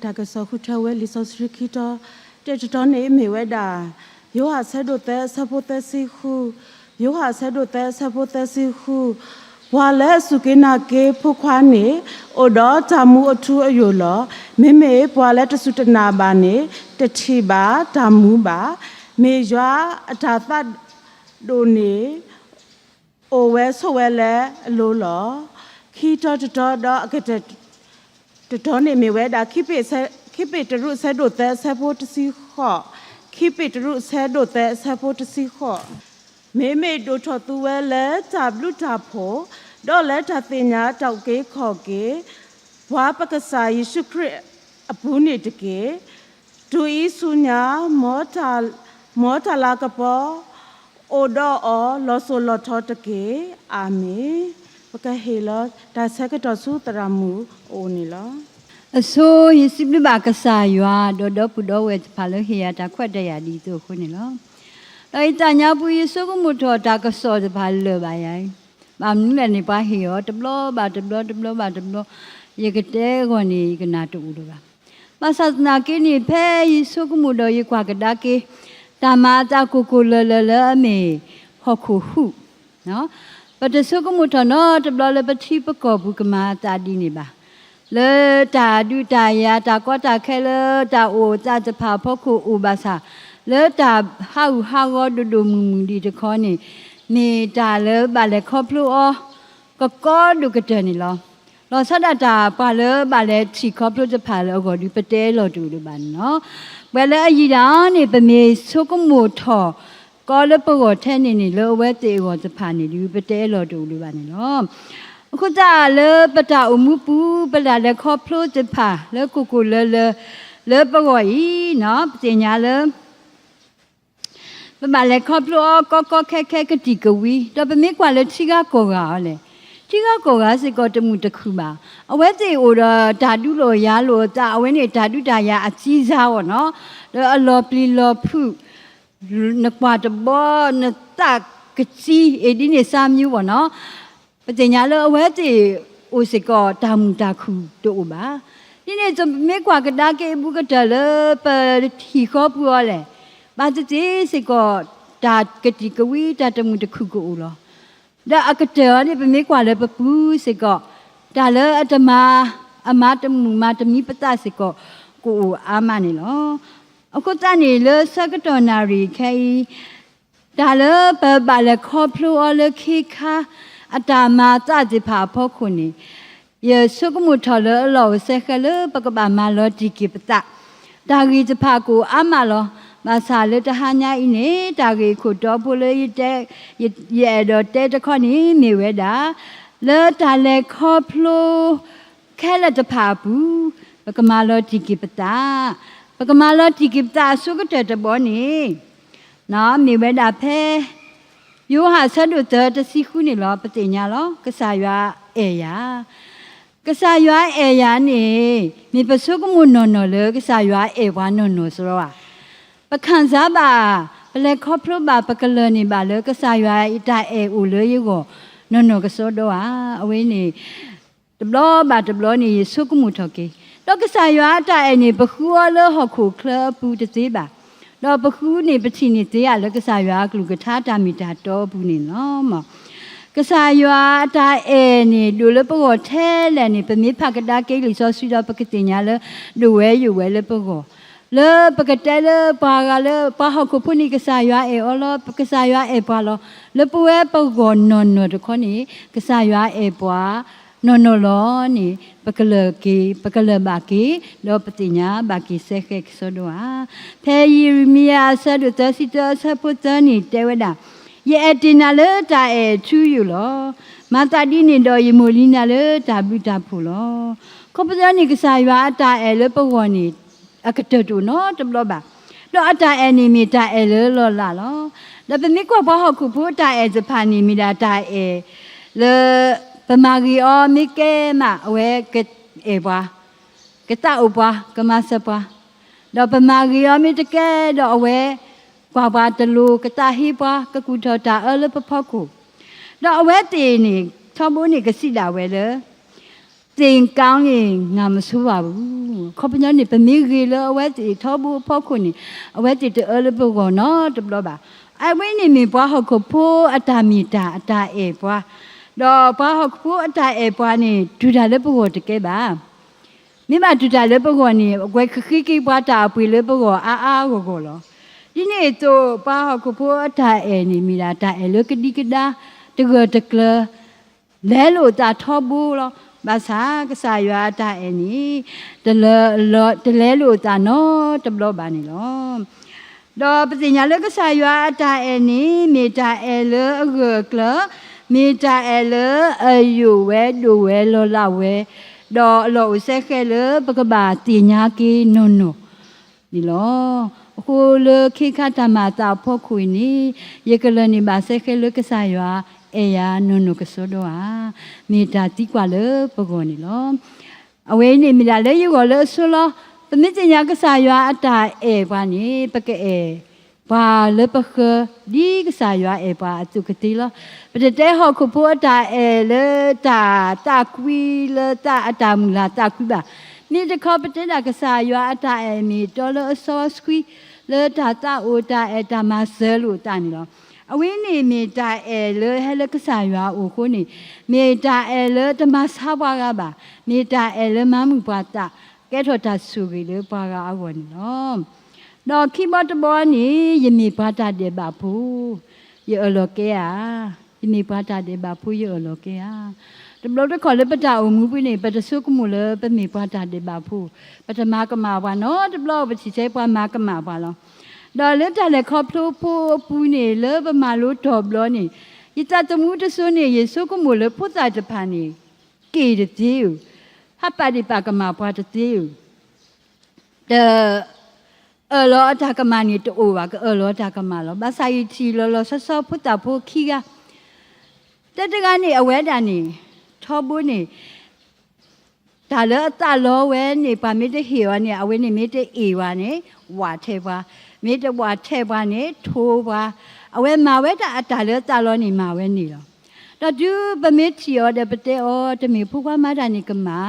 ဟေတာကဆောခုထဝဲလီဆောစရခိတတေတတော်နေမေဝဲတာယောဟာဆဲတို့တဲ့ဆဖို့တဲ့စီခုယောဟာဆဲတို့တဲ့ဆဖို့တဲ့စီခုဘွာလဲစုကိနာကေဖုခွားနေအိုတော့ဓာမှုအထူးအယိုလောမေမေဘွာလဲတဆုတနာပါနေတတိပါဓာမှုပါမေရွာအထာသတ်ဒိုနေအိုဝဲဆိုဝဲလဲအလိုလောခီတော်တော်တော့အကတဲ့ တတော်နေမီဝဲဒါခိပိဆဲခိပိတရုဆဲဒိုတဲဆဲဖို့တစီခော့ခိပိတရုဆဲဒိုတဲဆဲဖို့တစီခော့မေမေဒိုထော်သူဝဲလဲတာဘလူတာဖို့တော့လဲတာတင်ညာတောက်ကေခေါ်ကေဘွားပကစာယေရှုခရစ်အပူးနေတကေဒူဤဆုညာမောတာမောတာလာကပေါ်အိုတော့အောလောဆိုလောထောတကေအာမင် ပကဟေလောဒါဆက်ကတော်စုတရမူအိုနေလောအစိုးရစိပလဘကဆာယွာဒေါ်ဒေါ်ပူဒေါ်ဝဲဖာလဟီယာတာခွတ်တရဒီတို့ခုနေလောတိုင်တညာပူရစုကမှုထောတာကစောတဖာလောပါယိုင်မမနူလည်းနေပါဟီယောတဘလဘာတဘလတဘလဘာတဘလယေကတဲ့ကောနေကနာတူတို့ပါမဆတ်နာကိနေဖဲရစုကမှုတော်ရခွာကဒါကေတမတာကုကုလလလအမေဟောခုဟုနော် ပတစုကမှုထောနော်တဘလလပတိပကောဘူးကမာတာဒီနေပါလေတာဒုတာယာတာကောတာခဲလေတာအိုတာတဖာဖို့ခုဥပါစာလေတာဟောက်ဟာရောဒုဒုမူမူဒီတခေါနေမေတာလေပါလေခေါပလူအောကကောဒုကတဲ့နီလောလောဆဒတာပါလေပါလေချီခေါပလူတဖာလေအောဒီပတဲလောတူလူပါနော်ဘယ်လေအကြီးတာနေပမေဆုကမိုထော ကောလပကောထဲနေနေလောဝဲတေကောတဖာနေဒီပတဲလောတူလူပါနေနော်အခုကြလေပတာအမှုပူပလာလေခေါဖလို့တဖာလေကိုကိုလေလေလေပကောဤနော်ပညာလေပမာလေခေါဖလို့ကောကောခက်ခက်ကတိကဝီတော့ပမေကွာလေချိကကောကလေချိကကောကစကောတမှုတစ်ခုပါအဝဲတေအိုတော့ဓာတုလောရလို့တာအဝဲနေဓာတုတာရအကြီးစားပေါ့နော်အလောပလီလောဖု နကွာတဘောနတကစီအဒီနေစာမျိုးပေါ့နော်ပတညာလောအဝဲတီအိုစကောတာမူတာခုတို့ပါဒီနေ့ကျွန်မေကွာကဒါကေဘူးကတလပတီခောပူရလေဘာတိစကောတာကတိကဝီတာတမှုတခုကိုလောဒါအကတဲနေပမေကွာလေပပူစကောဒါလအတမအမတမှုမတမီပတစကောကိုအာမနေလော အခုတနေလစကတော်နာရီခဲဒါလပပလခေါပလူအလခိခါအတာမာကြကြဖာဖို့ခုနေယေဆုကမှုထော်လောလောဆေခလပကဘာမာလောဒီကိပတတာဂီကြဖာကိုအမလောမဆာလတဟညာဤနေတာဂီခုတော်ဖလေရတဲ့ရဲတော့တဲတခေါနေမြေဝဲတာလောတာလေခေါဖလိုခဲလက်တဖာဘူးပကမာလောဒီကိပတ ပကမာလောဒီကိပတဆုကတဲ့တဘောနေနော်မြေဝဲတာဖဲယောဟာဆတ်တို့တစီခုနေလောပတိညာလောကဆာရွာအေယာကဆာရွာအေယာနေမြေပစုကမနော်နော်လေကဆာရွာအေဝါနော်နော်ဆိုတော့ပခန်းစားပါပလက်ခေါပလိုပါပကလနေပါလေကဆာရွာအတအေဦးလေယောကိုနော်နော်ကစောတော့အဝင်းနေတဘလပါတဘလနေစုကမှုထော်ကေ တော့ကဆာရွာအတအေနေဘခူလောဟခုခလပူတသေးပါတော့ပခုနေပချီနေသေးရလကစားရွာကလူကထားတာမီတာတော့ဘူးနေနော်မကစားရွာအတာအဲနေဒူလပကောထဲလဲနေပမိဖကတာကိလီဆောဆွီတော့ပကတင်ညာလဒူဝဲယူဝဲလပကောလေပကတဲလပါကလေပါဟခုဖုန်ကစားရွာအဲအော်လပကစားရွာအဲပါလောလပဝဲပကောနော်နော်တခေါနေကစားရွာအဲပွား နော်နော်လောနေပကလကေပကလဘာကေလောပတိညာဘာကေဆေခေဆိုတော့ဖဲယီမီယာဆဒတစီတဆပုတနီတဲဝဒယေအတင်နာလေတာအဲချူယူလောမတာဒီနေတော့ယမူလီနာလေတာဘုတာဖူလောကောပဇာနီကစားရွာအတာအဲလေပဝနီအကတတူနော်တဘလဘာတော့အတာအဲနီမီတာအဲလေလောလာလောဒါပမိကော ဘဟခုဖူတာအဲဇဖာနီမီတာတာအဲလေပမာဂီအောမိကဲမအဝဲကအေဘွာကတအဘွာကမဆဘွာတော့ပမာဂီအောမိတကဲတော့အဝဲကွာပါတလူကတဟိဘွာကကူထောတာအလပဖောက်ကိုတော့အဝဲတေနေထောမိုးနေကစီလာဝဲလေတတင်ကောင်းရင်ငါမဆိုးပါဘူးခေါပညာနေပမေကြီးလအဝဲတီထောဘူးဖောက်ခွနေအဝဲတီတဲလဘကောနော်တဘလပါအဝင်းနေမီပွားဟခုဖိုးအတာမီတာအတာအေပွား တော့ပွားဟခုဖိုးအတာအေပွားနေဒူတာလဘကောတကဲပါမိမဒူတာလဘကောနေအကွယ်ခခိကိပွားတာပွေလဘကောအာအာကိုကိုလောဒီနေ့တော့ပွားဟခုဖိုးအတာအေနေမီတာတာအေလကဒီကဒါတကတကလလဲလို့တာထောဘူးလောဘာသာကစားရွာတာအနီတလဲလောတလဲလို့တာနော်တဘလဘာနေလောတော့ပညာလကစားရွာတာအနီမေတာအဲလအဂကလ မေတာအဲလအယူဝဲဒူဝဲလောလာဝဲတော့လောဆက်ခဲလပကဘာတင်ညာကီနုံနုဒီလောအခုလခိခတမတာဖို့ခွေနီယေကလနီဘာဆက်ခဲလကစားရွာအေယာနုနုကစောတော့ဟာမေတာတိကွာလေပကောနီလောအဝေးနေမိလာလေယူကောလေဆိုလောပမစ်ချညာကစားရွာအတာအေဘာနီပကအေ ဘာလေပခဒီကစားရွာအေဘာအတုကတိလောပတတဲဟောခုဖို့အတာအေလေတာတာကွီလေတာအတာမူလာတာကွီပါမိတခေါပတဲတာကစားရွာအတာအေမီတော်လောဆောစကွီလေတာတာအိုတာအေတာမဆဲလို့တာနီလောအဝင်းနေမေတာအဲလဟဲလကဆာရွာအိုခိုနေမေတာအဲလတမဆာဘွားကပါမေတာအဲလမမှုပွားတာကဲထော်တာဆူကြီးလေပွားကအဝနီနော် တော့ခိမတ်ဘောနီယမေပါတာတဲ့ပါဘူးယေအလောကေယာယမေပါတာတဲ့ပါဘူးယေအလောကေယာတဘလို့တခေါ်လေပတာအုံမူပြနေပတဆုကမှုလေပမေပါတာတဲ့ပါဘူးပထမကမာဘာနော်တဘလို့ပချီချေပွားမကမာဘာလောတော့လက်တလည်းခေါပလို့ဖို့ပူနေလေပမာလို့တော်ဘလို့နေယတတမှုတဆွနေယေဆုကမို့လေဖုတ်တာတဖာနေကေတတိယဟပ်ပါဒီပါကမာပွားတတိယတဲ့ အလောအတကမနီတိုဘာကအလောတကမလောဘာဆိုင်ချီလောလောဆဆဖုတ်တာဖို့ခီကတတကနေအဝဲတာနေထောဘူးနေဒါလည်းအတလောဝဲနေပါမေတ္တဟေဝနေအဝဲနေမေတ္တအေဝနေဝါထဲပါမေတ္တဝါထဲပါနေထိုးပါအဝဲမာဝဲတာအတလည်းတလောနေမာဝဲနေတော့တော့သူပမေတ္တိရောတဲ့ပတေဩတမေဖူခွားမတာနေကမာ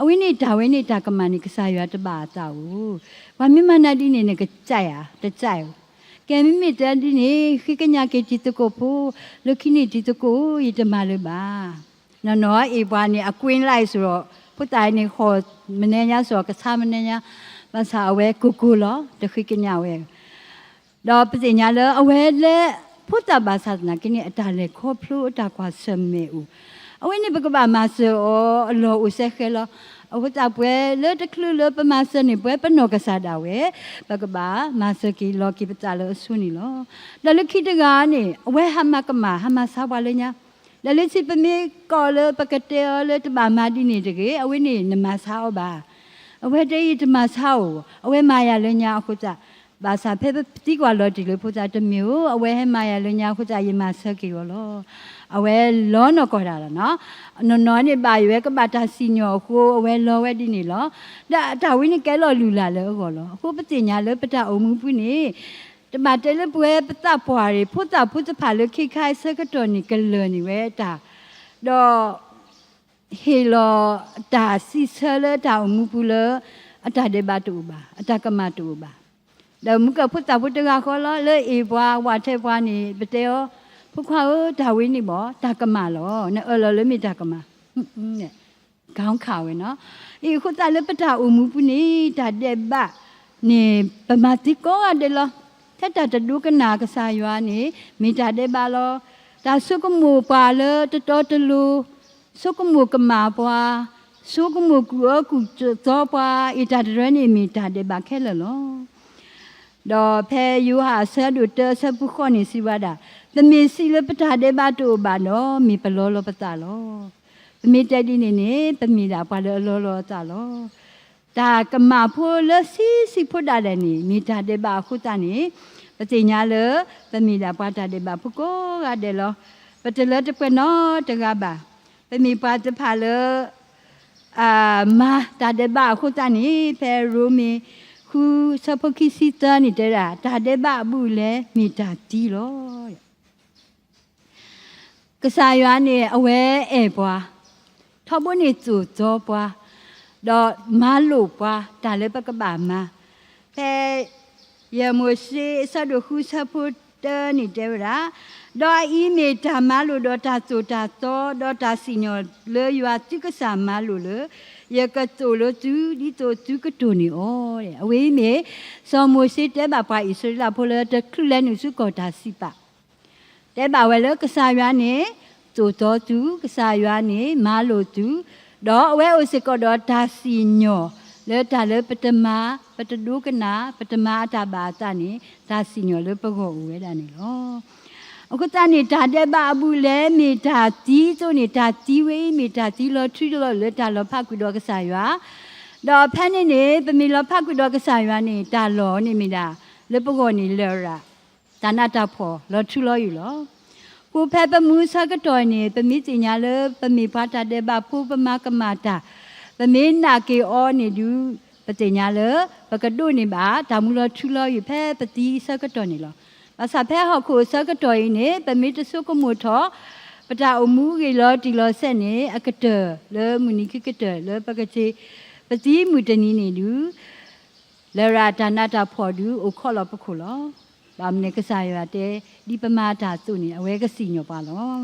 အဝိနေဒါဝဲနေတာကမာနေကစားရတပါတာဘူး ဝါမိမနာဒီနေနကကြိုက်ရတကြိုက်ကဲမိမိတန်ဒီနေခိကညာကေတီတကိုဖိုလခိနေတီတကိုယတမလပါနော်နော်အေဘွားနေအကွင်းလိုက်ဆိုတော့ဖုတိုင်နေခေါ်မနေညာဆိုကစားမနေညာမဆာအဝဲကူကူလောတခိကညာဝဲတော့ပစညာလအဝဲလဲဖုတဘာသာနာကိနေအတာလဲခေါ်ဖလို့အတာကွာဆမ်မေဦးအဝဲနေဘကဘာမဆောအလောဦးဆက်ခဲလော အဝတပွဲလေတကလူလပမစနေပွဲပနောကစားတာဝဲပကပမစကီလောကိပတလောဆုနီလောလလခိတကနေအဝဲဟမကမဟမဆာပါလေညာလလစီပမေကောလပကတေလတဘာမာဒီနေတကေအဝိနေနမဆောပါအဝဲတေးတမဆောအဝဲမာယာလညာအခုကြဘာသာဖေပတိကွာလော်ဒီလို့ဖုဇာတမျိုးအဝဲဟမာယာလညာခုကြယမဆက်ကီရောလော အဝဲလောနော်ကောတာလားနော်နော်နော်နေပါရွဲကပတာစီညောကိုအဝဲလောဝဲဒီနေလောဒါဒါဝိနေကဲလော်လူလာလေကောလောအခုပတိညာလေပတာအုံမှုပွနေတမတဲလပွဲပတပွားရီဖုဇာဖုဇဖာလခိခိုင်ဆကတော်နီကလနီဝဲတာတော့ဟေလောတာစီဆလတာအုံမှုပူလအတတေဘတူပါအတကမတူပါဒါမကဖုတာဖုတကခေါ်လာလေအေဘွားဝါထဲဘွားနေပတေယော ဖုခွာဒါဝင်းနေဘောဒါကမလောနဲ့အလောလေမိဒါကမနဲ့ခေါင်းခါဝဲနော်အေခုတာလေပတာအမှုပုနေဒါတဲ့ဘနေပမတိကောတယ်လောထက်တာတဒုကနာကစားရွာနေမိတာတဲ့ဘလောဒါစုကမှုပါလေတတော်တလူစုကမှုကမာဘွားစုကမှုကူအကူသောပွားဣတာတရနေမိတာတဲ့ဘခဲလလောတော့ဖဲယူဟာဆဲဒူတဆပုခွန်နေစီဝဒ သမီစီလပတာဒေဘတူဘာနော်မီပလောလောပတာလောသမီတက်ဒီနေနေသမီလာပါလောလောလောတာလောဒါကမဖိုလစီစီဖုဒါလည်းနေမိတာဒေဘခုတနေပတိညာလသမီလာပါတာဒေဘဖုကိုကတယ်လောပတလတပနောတကပါသမီပါတဖာလအာမာတာဒေဘခုတနေဖဲရူမီခုစပကိစီတန်နေတဲ့တာဒါတဲ့ဘဘူးလေမိတာတီလော ကစားရွာနေအဝဲအဲပွားထောဘနေ祖ဇောပွားတော့မာလို့ပွားဒါလည်းပကပါမဖဲရမိုရှိဆတ်တို့ခုဆဖို့တနေတဲ့ရာတော့အီမေဓမ္မလို့တော့တာဆိုတာတော့တော့တာစီညောလေရွာတိကစာမလို့လေရကတိုလို့သူဒီတိုသူကတိုနေဩတဲ့အဝေးမေစောမိုရှိတဲ့ဘာပါဣစရာဖိုလေတခုလဲနုစုကောတာစီပါ တဲ့ပါဝဲလကစားရွာနေတူတော်သူကစားရွာနေမာလို့သူတော့အဝဲဥစကတော့ဒါစီညောလေတာလေပတမပတဒုကနာပတမအတာပါတနေဒါစီညောလေပကောဦးဝဲတာနေလောအခုတနေဒါတဲ့ပါဘူးလဲမိဒါတီးဆိုနေတာတီးဝေးမိဒါတီးလို့ထီလို့လေတာလို့ဖတ်ကူတော့ကစားရွာတော့ဖန်းနေနေပမီလို့ဖတ်ကူတော့ကစားရွာနေတာလောနေမိတာလေပကောနေလေရာ ဒါနာတာဖော်လောထူလို့ယူလောကိုဖက်ပမှုစကတော်နေပမိတင်ညာလပမိဖာတာတဲ့ဘဖူပမကမာတာပမိနာကေအောနေဒူပတင်ညာလပကဒုနေပါဒါမူလထူလောရဖက်ပတိစကတော်နေလောအစာဖက်ဟောက်ကိုစကတော်ရင်နေပမိတဆုကမှုထောပတာအမှုကေလောတီလောဆက်နေအကတလေမူနိကိကတလေပကချေပတိမူတနီနေဒူလရာဒါနာတာဖော်ဒူအိုခေါ်လောပခုလော ဘာမနေကစားရတဲ့ဒီပမာတာသူနေအဝဲကစီညောပါလော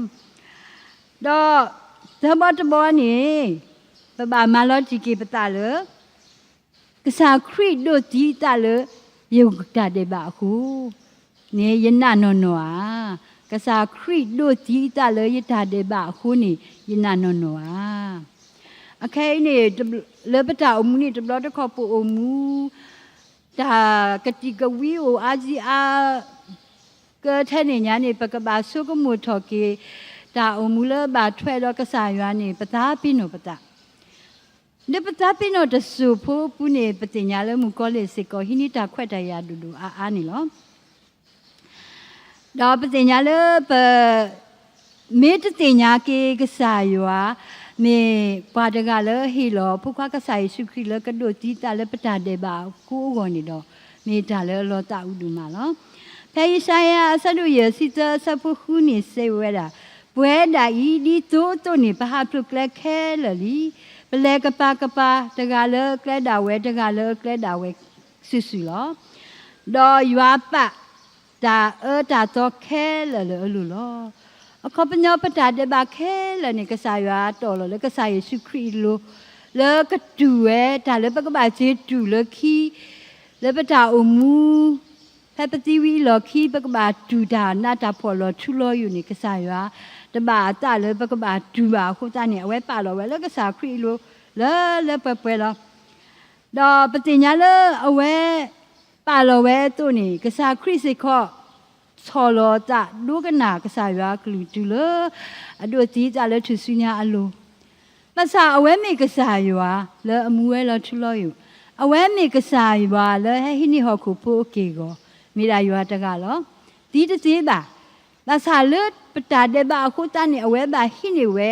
တော့သဘတ်ဘောနေပပမာလောတီကေပတာလကစားခရစ်ဒိုတီတာလယုတ်တာတဲ့ပါခုနေယနနောနောအာကစားခရစ်ဒိုတီတာလယတာတဲ့ပါခုနေယနနောနောအာအခဲနေလေပတာအမှုနေတဘလတခေါ်ပူအမှု ဒါကတိကဝီကိုအာဂျီအာကထဲနေညာနေပကပါဆုကမှုထော်ကေဒါအမူလဘာထွဲတော့ကစားရွာနေပတာပိနိုပတာနေပတာပိနိုတဆူဖို့ပူနေပတင်ညာလဲမူကောလေစစ်ကောဟိနိတာခွက်တရဒူဒူအာအာနေလောဒါပတင်ညာလဲပမေတတင်ညာကေကစားရွာ မေပါတကလည်းဟီလောဖုခွားကစားရစုခရီလကဒိုတီတာလည်းပတာတဲ့ပါကိုကိုနေတော့မေတာလည်းလောတာဥဒူမာလောဖဲယဆိုင်ယာဆဒုရစီတဆဖုခုနေစေဝဲတာဘွဲတာဤဒီတိုးတိုးနေဘာဖလုကလက်ခဲလလီပလဲကပါကပါတကလည်းကလက်တာဝဲတကလည်းကလက်တာဝဲဆွဆွလောဒေါ်ရွာပတာအတာတော့ခဲလလအလူလောအ ခပညပတာတဲ့ဘာခဲလနေကစားရွာတော်လို့လေကစားယေရှုခရစ်လို့လေကတူရဲဒါလေပကပါချေတူလခီလေပတာအမူဖက်ပတိဝီလခီပကပါတူတာနာတာဖော်လို့ထူလို့ယူနေကစားရွာတဘာတလေပကပါတူပါခုတနေအဝဲပါလို့ဝဲလေကစားခရစ်လို့လေလေပပွဲလို့တော့ပတိညာလေအဝဲပါလို့ဝဲသူနေကစားခရစ်စိခော့ ဆော်လောတာဒုကနာကစားရွာကလူတူလအတို့ကြီးကြလဲသူစုညာအလိုမဆာအဝဲမေကစားရွာလဲအမူဝဲလထူလို့ယူအဝဲမေကစားရွာလဲဟဲဟိနိဟောခုဖိုးကေကိုမိရာရွာတကလောဒီတစီပါမဆာလပတာတဲ့ဘာခုတန်နေအဝဲဘာဟိနိဝဲ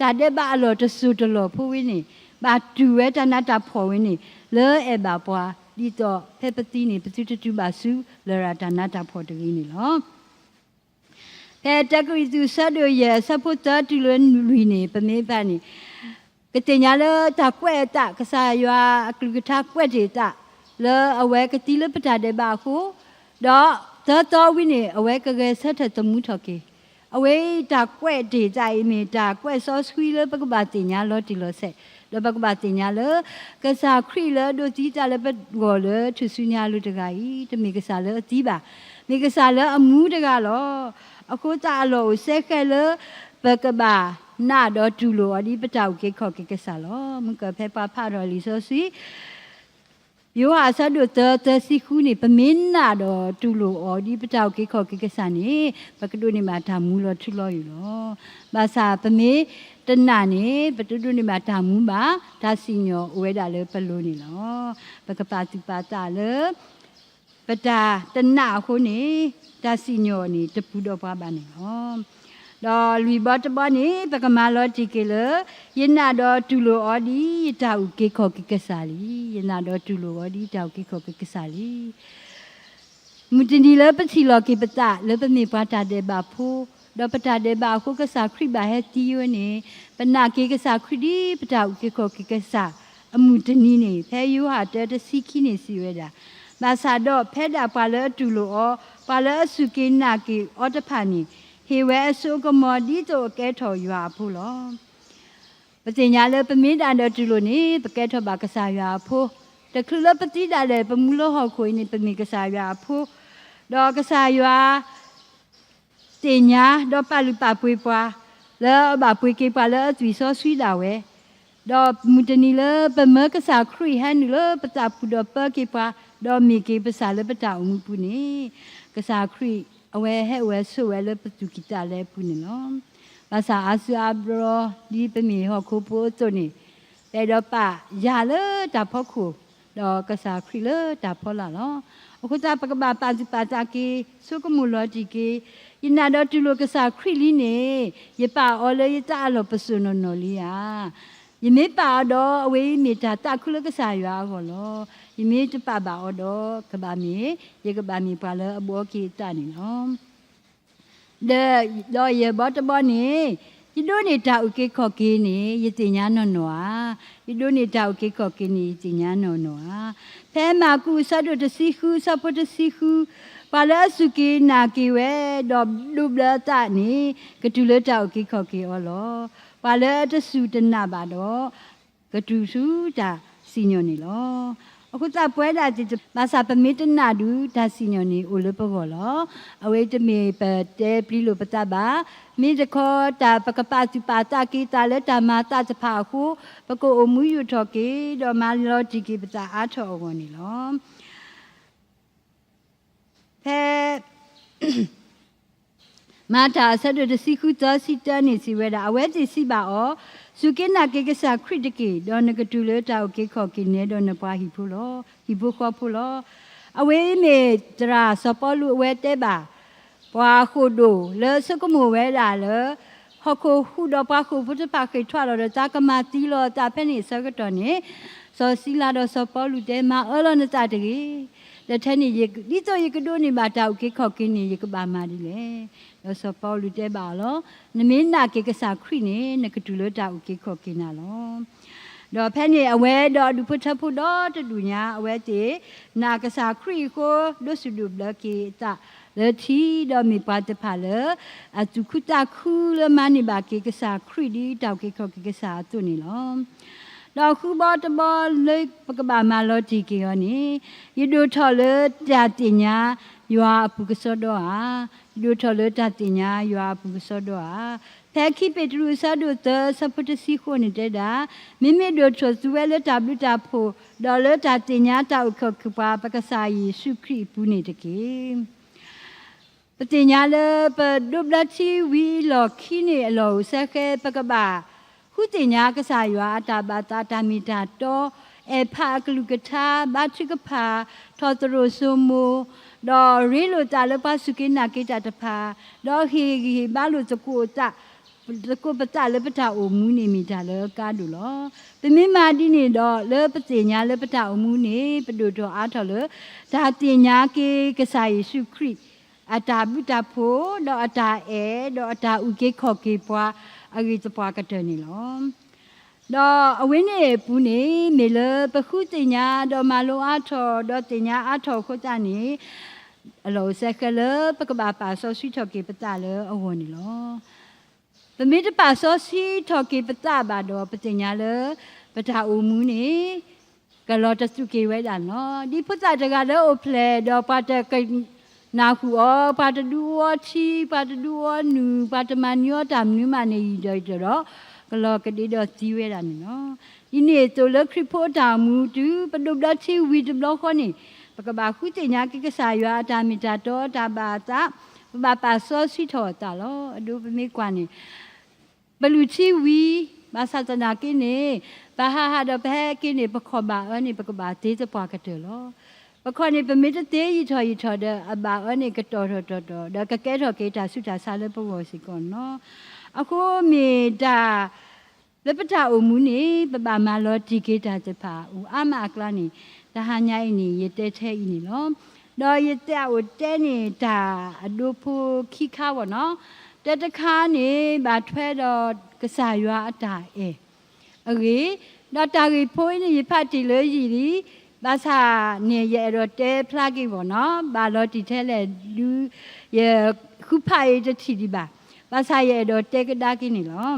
တာတဲ့ဘာအလောတဆူတလောဖိုးဝင်းနေဘာတူဝဲတနာတာဖော်ဝင်းနေလဲအဘာပွား ဒီတော့ဖေပတိနေပတိတူပါစုလရာတနာတာဖော်တကြီးနေလောဖဲတက်ကရီသူဆတ်တို့ရဲ့ဆပ်ဖို့တတူလလူနေပမေးပါနေကတင်ညာလတာကွဲ့တာကစားရွာအကလူကတာကွဲ့တေတာလောအဝဲကတိလပတာတဲ့ပါခုတော့သတော်ဝိနေအဝဲကကဲဆက်တဲ့တမှုထော်ကေအဝဲတာကွဲ့တေကြိုင်မီတာကွဲ့စောစခွီလပကပါတင်ညာလောတီလောဆက် လပကပါတင်ညာလကစားခရီလဒိုတီတာလပဂောလသူစုညာလူတကကြီးတမီကစားလအတီးပါမိကစားလအမှုတကလောအခုတာလို့စက်ခဲလဘကဘာနာတော့တူလို့အဒီပတောက်ကေခေါ်ကေကစားလို့မကဖေပါဖာတော်လီဆိုစီယောဟာဆတ်တို့တတစီခုနေပမင်းနာတော့တူလို့အဒီပတောက်ကေခေါ်ကေကစားနေဘကတုနေမှာဒါမူလို့ထူလို့ယူလို့ဘာသာပမေ တနာနေပတုတုနေမှာဒါမူပါဒါစီညောဝဲတာလေပလို့နေလို့ဘကပါတိပါတာလေပတာတနာခုနေဒါစီညောနေတပူတော့ပါပါနေဟောတော့လူဘတ်ဘနေပကမာလောတိကေလယနာတော့တူလိုအော်ဒီတာဥကေခောကေကဆာလီယနာတော့တူလိုအော်ဒီတာဥကေခောကေကဆာလီမူတင်ဒီလပစီလောကေပတာလပမေပါတာတဲ့ဘာဖို တော့ပတာတဲ့ဘာခုကစားခရိဘာဟဲတီယိုနေပနာကေကစားခရိဒီပတာဥကေခောကေကစားအမှုတနီးနေဖဲယူဟာတဲတစီခီနေစီရတာမဆာတော့ဖဲတာပါလဲအတူလို့ဩပါလဲအစုကေနာကေအော်တဖာနီဟေဝဲအစုကမော်ဒီတော့ကဲထော်ရွာဖို့လောပစညာလဲပမင်းတာတော့တူလို့နေပကဲထော်ပါကစားရွာဖို့တခုလပတိတာလဲပမူလို့ဟော်ခွေနေပမီကစားရွာဖို့တော့ကစားရွာ တင်ညာတော့ပါလူပါပွေးပွားလဲဘာပွေးကေပါလဲသူစောဆွီတာဝဲတော့မူတနီလဲပမကစားခရီဟန်လဲပတာပူတော့ပကေပွားတော့မီကေပစားလဲပတာအမှုပူနေကစားခရီအဝဲဟဲ့ဝဲဆွဲလဲပတူကီတာလဲပူနေနော်ဘာသာအဆူအဘရဒီပမီဟောခိုပိုးတုန်နေတဲ့တော့ပါရလဲတာဖို့ခုတော့ကစားခရီလဲတာဖောလာနော်အခုတာပကဘာပါစီပါတာကေစုကမူလောဒီကေ ယနာတော့တူလိုကစားခရီလီနေရပါအော်လေရတာလောပစုနော်နော်လီယာယမေပါတော့အဝေးမီတာတခုလကစားရွာခေါ်လောယမေတပပါအော်တော့ကဘာမီရေကဘာမီပါလဲအဘောကီတနေနော်တဲ့တော့ရဘတ်ဘောနေယဒိုနေတာဥကေခော့ကေနေယတင်ညာနော်နော်ယဒိုနေတာဥကေခော့ကေနေယတင်ညာနော်နော်ဖဲမာကူဆတ်တို့တစီခုဆပ်ဖို့တစီခု ပါလာစုကေနာကေဝဲတော့လူဘလတာနေကတူလတာဥကေခော့ကေအော်လောပါလာတဆူတနာပါတော့ကတူစုတာစီညိုနေလောအခုတပွဲတာဒီဘာသာပမစ်တနာဒူဒါစီညိုနေအိုလပဘောလောအဝေးတမေပတဲပလီလိုပတပါမိတခေါ်တာပကပစီပါတာကီတာလက်တာမာတာတဖာခုပကိုအမှုယူထော်ကေတော့မာလောဒီကေပတာအားထော်ဝင်နေလော ဖဲမာတာဆက်တဲ့စီခုသစီတန်နေစီဝဲတာအဝဲစီစီပါအောစုကိနာကေကဆာခရစ်တကေဒေါ်နကတူလေတာကေခောကိနေဒေါ်နပွားဟီဖူလောဟီဘုခောဖူလောအဝဲမေတရာစပေါ်လူအဝဲတဲပါပွားခုဒိုလဲစကမဝဲလာလေဟခုခုတော့ပွားခုဘုတပါခေထွာတော့တာကမာတီလောတာဖဲနေစကတော့နေစောစီလာတော့စပေါ်လူတဲမှာအလောနတာတကေ လက်ထက်နေရေဒီတော့ရေကဒိုနေမှာတောက်ကေခောကိနေရေကပါမာဒီလေလောစပေါ်လူတဲပါလောနမင်းနာကေကစားခရိနေနကတူလတာဥကေခောကိနာလောတော့ဖဲနေအဝဲတော့ဒုဖထဖုတော့တတူညာအဝဲတေနာကစားခရိကိုဒုစုဒုဘလကေတာလေတီတော့မိပါတဖာလေအတုခုတာခုလမနိဘာကေကစားခရိဒီတောက်ကေခောကေကစားတုနေလော တော့ခုဘတဘလေပကဘာမလောတီကေယောနိယဒုထော်လေတာတင်ညာယွာအပုကစောတော့ဟာလူထော်လေတာတင်ညာယွာအပုကစောတော့ဟာဖဲခိပေတရူဆာဒုတစပတစီခိုနေတဲ့တာမိမိတို့ချဇူဝဲလက်တာဘလူတာဖို့ဒေါ်လတာတင်ညာတောက်ခခပါပကစာယေရှုခရစ်ပူနေတကေပတင်ညာလေပဒုဘလချီဝီလောခိနေအလောဆက်ခဲပကပါ ခုတင်ညာကစားရွာတာဘာတာတာမီတာတော့အဖာကလူကထာဘာချိကဖာထောတရဆုမူတော့ရီလိုတာလပစုကိနာကိတာတဖာတော့ဟီဟီဘာလို့စကူတာတကုပတာလပတာအမူနေမိတာလေကားဒူလောပမိမာဒီနေတော့လေပတိညာလေပတာအမူနေပဒုတော့အားထော်လေဒါတင်ညာကေကစားယေရှုခရစ်အတာဘုတာဖိုတော့အတာအဲတော့အတာဥကေခော့ကေပွား အဂိတပွားကတဲ့နေလောတော့အဝင်းနေပူနေမေလပခုတင်ညာတော့မလုံအားထော်တော့တင်ညာအားထော်ခုကြနေအလောဆက်ကလပကဘာပါဆောဆွီထော်ကေပတာလအဝနေလောပမိတပါဆောစီထော်ကေပတာပါတော့ပတင်ညာလပတာအူမူနေကလောတစုကေဝဲတာနော်ဒီဖုတာတကလည်းအိုဖလေတော့ပါတကိ နာခုဩပါတဒူဝချီပါတဒူဝနူပါတမန်ညောတမ်နူမနေကြတော့ကလောကတိတော့စီးဝဲတာနော်ဒီနေ့ဆိုလခရဖို့တာမူတူပဒုဒချီဝီဒဘလခေါနေပကဘာခုတင်ညာကိကဆာရွာတာမီတာတော့တာဘာတာဘာပါဆောစီထောတာလောအဒုပမေကွာနေဘလူချီဝီဘာသာတနာကိနေဘာဟာဟာတော့ဘဲကိနေပခောဘာအနေပကဘာတေးစပွားကတဲ့လော ပခေါနေပမစ်တေးရီထော်ရီထော်တဲ့အဘာအနေကတော်တော်တော်တော်ဒါကကဲတော်ကေတာဆုတာစားလည်းပုံပေါ်စီကောနော်အခုမေတာလက်ပတာအမှုနေပပမလောဒီကေတာစဖာဦးအမကလာနေတဟာညာဤနေရတဲ့ထဲဤနေနော်တော့ရတဲ့ဟိုတဲနေတာအဒိုဖိုခိခါဝနော်ပတက်တခါနေဘာထွဲတော့ကစားရွာအတာအေအကြီးတော့တာကြီးဖိုးနေရဖတ်တီလို့ရည်ဒီ ဘာသာနေရတော့တဲဖလာကြီးပေါ့နော်ဘာလို့ဒီထဲလဲလူရခုဖိုင်တတီဒီပါဘာသာရတော့တဲကဒါကြီးနေလော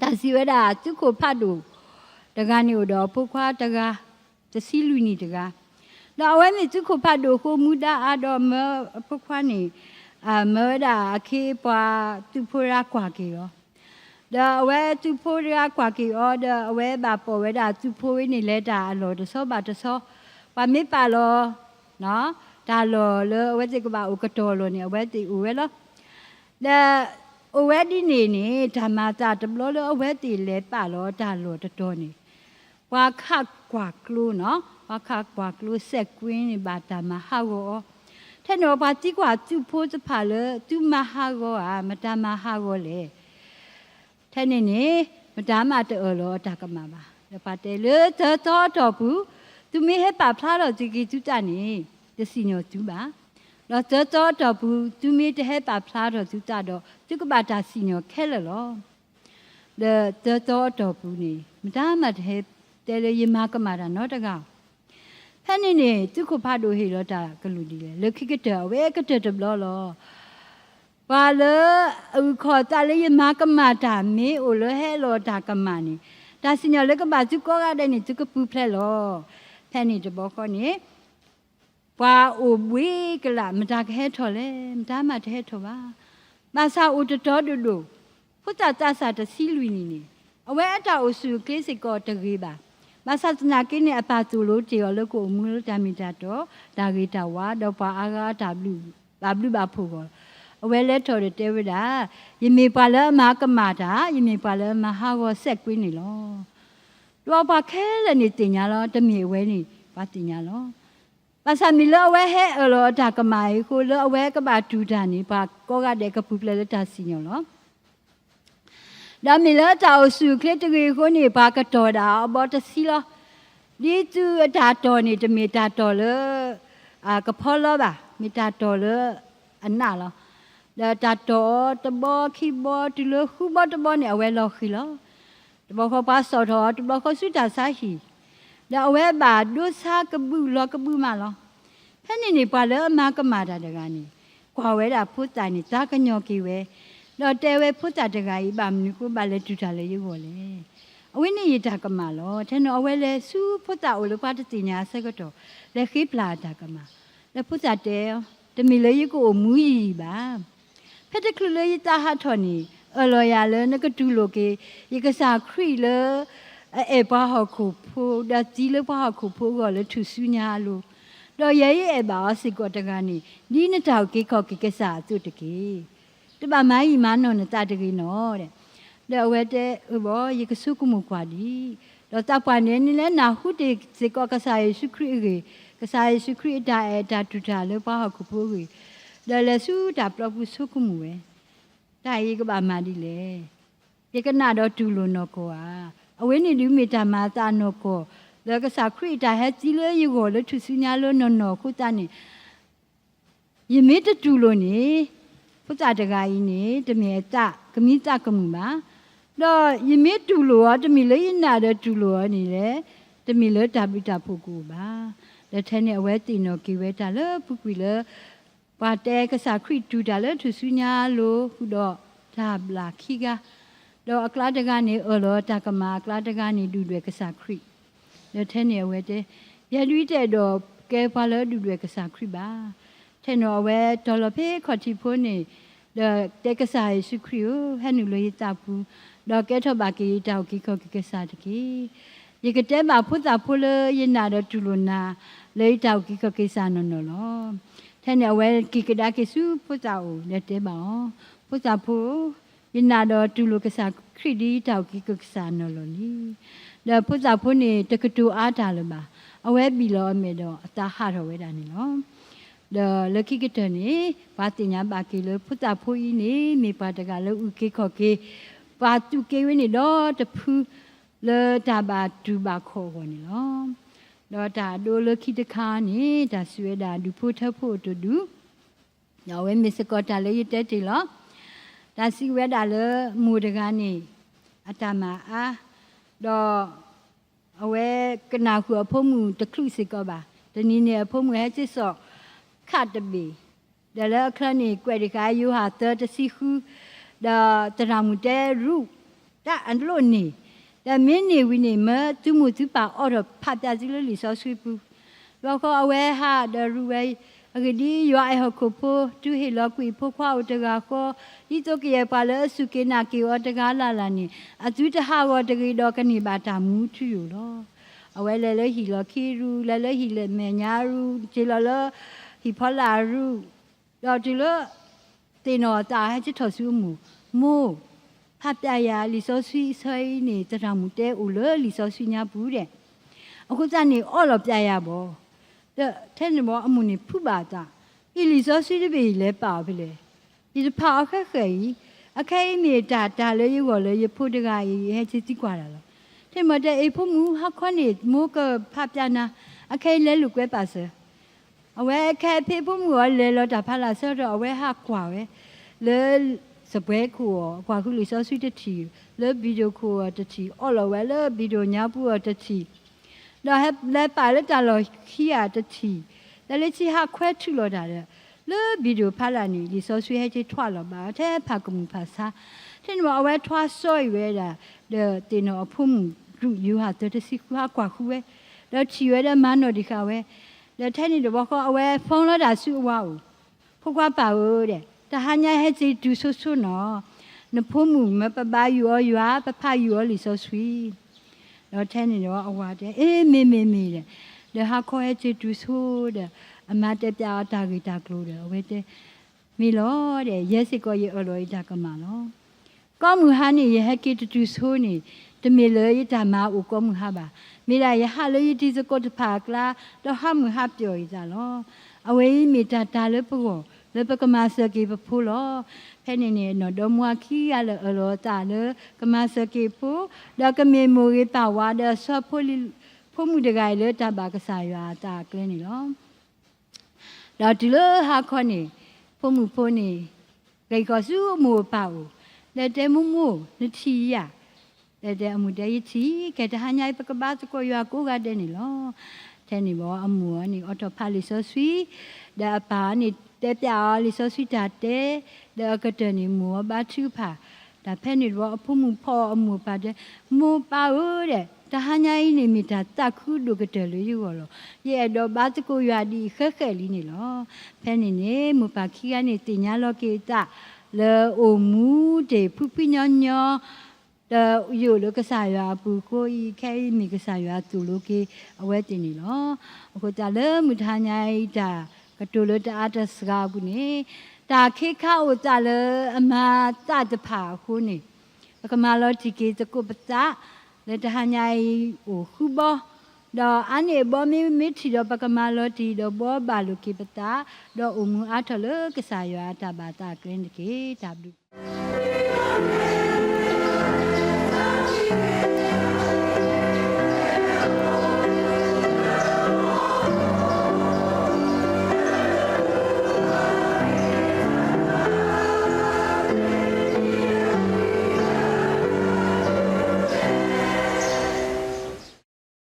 ဒါစီဝဒါသူကိုဖတ်တို့တကနေတော့ဖုခွာတကားတစီလူနီတကားတော့ဝဲမြသူကိုဖတ်တို့ကိုမူတာအတော့မဖုခွာနေအမေဒါခေပွားသူဖိုရာကွာကေရော da we tu po ra kwa ki o da we ba po we da tu po we ni le da lo de so ba de so ba mi pa lo no da lo le we ti ko ba u ka to lo ni we ti u we lo da u we di ni ni dhamma ta de lo lo we ti le pa lo da lo de to ni wa kha kwa klu no wa kha kwa klu se kwin ni ba da ma ha go ထဲ့နော်ပါတိကွာသူ့ဖိုးစဖာလေသူ့မဟာကောအာမတမဟာကောလေ ထဲနေနေမတားမတော်လို့တကမှာပါလပတဲလေတော်တော်ဘူးသူမေဟပါဖလာတော့ဒီကီတူတနေတစီညောတူပါတော့တော်တော်တော်ဘူးသူမေတဟပါဖလာတော့တူတတော့သူကပါတာစီညောခဲလလောတော်တော်တော်ဘူးနေမတားမတဟတဲလေယမကမာတာနော်တကောက်ဖဲနေနေသူကဖတ်လို့ဟေတော့တာကလူဒီလေလခိကတဝဲကတတဘလောလော ဘာလအခုခေါ်တလေးရမကမတာမေအိုလဟဲလောတာကမနီဒါစညလကဘာသူကောရတဲ့နေသူကပူဖလက်လောဖက်နေတဘောခေါနေပွာအိုဝေးကလာမတာခဲထော်လေမတာမတဲထော်ပါမဆာအိုတတော်တူတူဖုတတဆာတစီလူနီနေအဝဲအတာအိုစုကေးစကောတကြီးပါမဆတ်နာကိနေအပါတူလို့တေရလို့ကိုမူလို့တမီတာတော့ဒါဂေတာဝါတော့ပါအာဂါတာဘလူဘာဘလူဘာဖို့ကော အဝဲလဲထော်တဲ့တေဝဒယမေပါလမကမာတာယမေပါလမဟာဝဆက်ကွင်းနေလောတော့ပါခဲလည်းနေတင်ညာလောတမြေဝဲနေပါတင်ညာလောပါစမီလောဝဲဟဲအလောတာကမိုင်ကိုလောဝဲကပါတူတာနေပါကောကတဲ့ကပူပလက်တာစီညောလောဒါမီလာတောက်စုကလစ်တကြီးကိုနေပါကတော်တာဘောတစီလောဒီသူတာတော်နေတမီတာတော်လအာကဖောလောပါမီတာတော်လအနာလော ဒါတာတော်တဘောခိဘောတူလခုဘောတဘောနေအဝဲလောခိလောတဘောခပါစောတော်တဘောခစုတာစာဟီဒါအဝဲပါဒုစာကပုလောကပုမလောဖဲနေနေပါလေအမကမာတာတကနေကွာဝဲတာဖုတိုင်နေတာကညောကီဝဲတော့တဲဝဲဖုတ်တာတကကြီးပါမနခုပါလဲတူတာလဲရုပ်ပေါ်လေအဝိနေရတာကမလောထဲနော်အဝဲလဲစူးဖုတ်တာအိုလပါတတိညာဆက်ကတော့လက်ခိပလာတာကမလက်ဖုတ်တာတဲတမီလဲရုပ်ကိုမူးရီပါ ဖက်တကလူလဲရတာဟာထော်နီအလော်ရလဲနကတူလိုကေရကစားခရီလဲအဲဘာဟခုဖိုးဒါကြီးလဲဘာဟခုဖိုးကလဲထူဆူညာလို့တော့ရဲရဲဘာစစ်ကောတကနေဒီနှစ်တောက်ကေခော့ကေကစားသူတကေတပမိုင်းမနောနတတကိနောတဲ့တဲ့ဝဲတဲ့ဥဘောယကစုကုမကွာဒီတော့တပွားနေနေလဲနာဟုတေစေကောကစားယေရှုခရစ်ကေကစားယေရှုခရစ်တာအတာတူတာလေပါဟခုဖိုးကေ ဒါလေစုတာပရပုစုကုမဝဲတာယေကပါမာဒီလေယေကနာတော့တူလို့နော်ကောอ่ะအဝင်းနေလူမီတာမာတာနော်ကောဒါကစားခရစ်တာဟဲကြီးလေယူကိုလေသူစညာလို့နော်နော်ခုတနေယမေတတူလို့နေဖုဇာတကာကြီးနေတမြေတကမိတကမှုပါတော့ယမေတူလို့တမီလေးနာတဲ့တူလို့နေလေတမီလေးတပိတာဖို့ကူပါလက်ထဲနဲ့အဝဲတင်တော့ကိဝဲတာလေဖုကွေလေ ပါတဲကစားခရစ်တူတာလေသူစုညာလို့ခုတော့ဒါဘလာခိကတော့အကလာတကနေအော်လို့တကမာအကလာတကနေဒူတွေကစားခရစ်လက်ထဲနဲ့အဝဲတဲရလွီးတဲ့တော့ကဲပါလေဒူတွေကစားခရစ်ပါထဲနော်ဝဲဒေါ်လာဖေးခေါ်တီဖိုးနေတဲ့ကစားယေရှုခရစ်ကိုဟဲ့နူလို့ရတာဘူးတော့ကဲထဘာကီတောက်ကီခေါကီကစားတကီယေကတဲမှာဖုသာဖိုးလရနာတော့တူလို့နာလေတောက်ကီခေါကီစားနော်နော်လော ထဲနော်ဝဲကီကဒါကီစုဖုသာကိုလက်တဲပါအောင်ဖုသာဖိုးယနာတော့တူလို့ကစားခရစ်ဒီတောက်ကီကစားနော်လောနီဒါဖုသာဖိုးနေတကတူအားတာလို့ပါအဝဲပြီလောအမေတော့အတာဟာတော့ဝဲတာနေနော် the lucky kitta ni ba tinya ba ke lo phuta phu yi ni me pa ta ga lo u ke kho ke pa tu ke wi ni do ta phu le ta ba tu ba kho ko ni lo do ta do lucky ta kha ni ta swe da du phu tha phu tu du ညဝဲမစ္စကောတာလေးရတဲ့တီလောဒါစီဝဲတာလေမူတကနေအတမအားတော့အဝဲကနာခုအဖို့မှုတခုစစ်ကောပါတနည်းနဲ့အဖို့မှုဟဲ့စစ်စော့ခတ်တပီဒါလည်းအခရနေကွယ်ဒီကယူဟာတတစီခုဒါတရမှုတဲရုဒါအန်လို့နေ ဒါမင်းနေဝိနေမသူမှုသူပါအော်တော့ဖတ်ပြစီလို့လီဆောဆွေပူလောကအဝဲဟာဒရူဝဲအကဒီရွာအဟခုဖိုတူဟီလောကွေဖိုခွာဥတကာခောဒီတော့ကေပါလဲစုကေနာကေဝတကာလာလာနေအသူတဟာဝတကေတော့ကနေပါတာမူထူလောအဝဲလဲလဲဟီလောခီရူလဲလဲဟီလဲမေညာရူဂျီလောလဟီဖလာရူတော့ဒီလောတင်တော်တာဟဲ့ချစ်တော်စုမူမို့ ဖတ်ပြရာလီစောဆွီဆွေးနေတရမှုတဲဦးလလီစောဆွီညာဘူးတဲ့အခုစနေအော်လောပြရဘောတဲ့ထဲနေဘောအမှုနေဖုပါတာအီလီစောဆွီတပေလဲပါပြီလေဒီဖာအခက်ခဲကြီးအခဲနေတာဒါလေယူကိုလေရဖို့တကကြီးဟဲ့ချစ်တိကွာလာလားထဲမတဲ့အဖို့မူဟခွနေမိုးကဖပြနာအခဲလဲလူကွဲပါစအဝဲအခဲဖေဖို့မူလဲလောတာဖလာဆောတော့အဝဲဟာကွာပဲလဲ စပွဲခုကွာခုလီစောဆွီတတီလဲဗီဒီယိုခုတတီအော်လောဝဲလဲဗီဒီယိုညာပူတတီတော့ဟက်လဲပါလက်တလောခီယာတတီလဲလေချီဟာခွဲထူလောတာတဲ့လဲဗီဒီယိုဖလာနီလီစောဆွီဟဲချီထွာလောပါတဲ့ဖကမှုဖာစာတဲ့မအဝဲထွာဆော့ရွဲတာတဲ့တင်တော့အဖုံရူယူဟာတတစီခွာကွာခုဝဲတော့ချီရွဲတဲ့မန်တော်ဒီခါဝဲတဲ့ထဲနေတော့ခေါ်အဝဲဖုံးလာတာစုဝါဦးဖုတ်ကွာပါဦးတဲ့ တဟညာဟဲချီဒူဆူဆူနော်နဖုံမှုမပပယူရောရွာပဖယူရောလီစောဆွီတော့ထဲနေတော့အဝါတဲ့အေးမေမေမေတဲ့တဲ့ဟာခေါ်ဟဲချီဒူဆူတဲ့အမတက်ပြတာဂီတာကလို့တဲ့ဝဲတဲ့မီလောတဲ့ရက်စစ်ကောရေအလော်တာကမလောကောမှုဟာနေရဟကိတတူဆိုနေတမေလေရတမအူကောမှုဟာပါမိလာရဟာလေဒီစကောတဖာကလာတော့ဟာမှုဟာပြောရကြလောအဝေးမိတာတာလေပ ကောလေပကမစကေပဖူလောဖဲနေနေနော်ဒမွာခီရလေအလောတာလေကမစကေဖူဒါကမေမိုရီတာဝါဒဆောဖိုလီဖုံမှုတကိုင်လေတဘာကစားရတာကလင်းနေလောတော့ဒီလိုဟာခေါနေဖုံမှုဖုံနေဂိတ်ကဆူမို့ပါဦးလက်တဲမှုမှုနချီရလက်တဲအမှုတဲရချီကဲတဟညာပကဘာစကိုရွာကိုကတဲ့နေလောတဲနေဘောအမှုနီအော်တိုဖာလီဆိုဆွီဒါပါနေ တဲပြာလီဆိုဆွီတာတဲဒါကတဲ့နေမောဘာချူဖာဒါဖဲနေဘောအဖုံမှုဖော်အမှုပါတဲ့မူပါဦးတဲ့တဟညာဤနေမိတာတခုဒုကတဲ့လူယူရောရဲ့တော့ဘာတကူရွာဒီခက်ခဲလီနေလောဖဲနေနေမူပါခီကနေတင်ညာလောကေတာလေအိုမူတေဖူပိညညောတဲ့ယူလကစားရွာပူကိုဤခဲမိကစားရွာသူလိုကေအဝဲတင်နေလောအခုတလေမူထညာဤတာက တူလတအားတစကားကူနေတာခေခါဥတလေအမတတဖာခုနေကမလောတီကေတကုပတာလေတဟညာဤဟိုခုဘောတော့အနေဘောမီမီထီတော့ပကမာလောတီတော့ဘောဘာလူကိပတာတော့အမှုအထလကဆာယောတာဘာတာကရင်ကေတဘလူ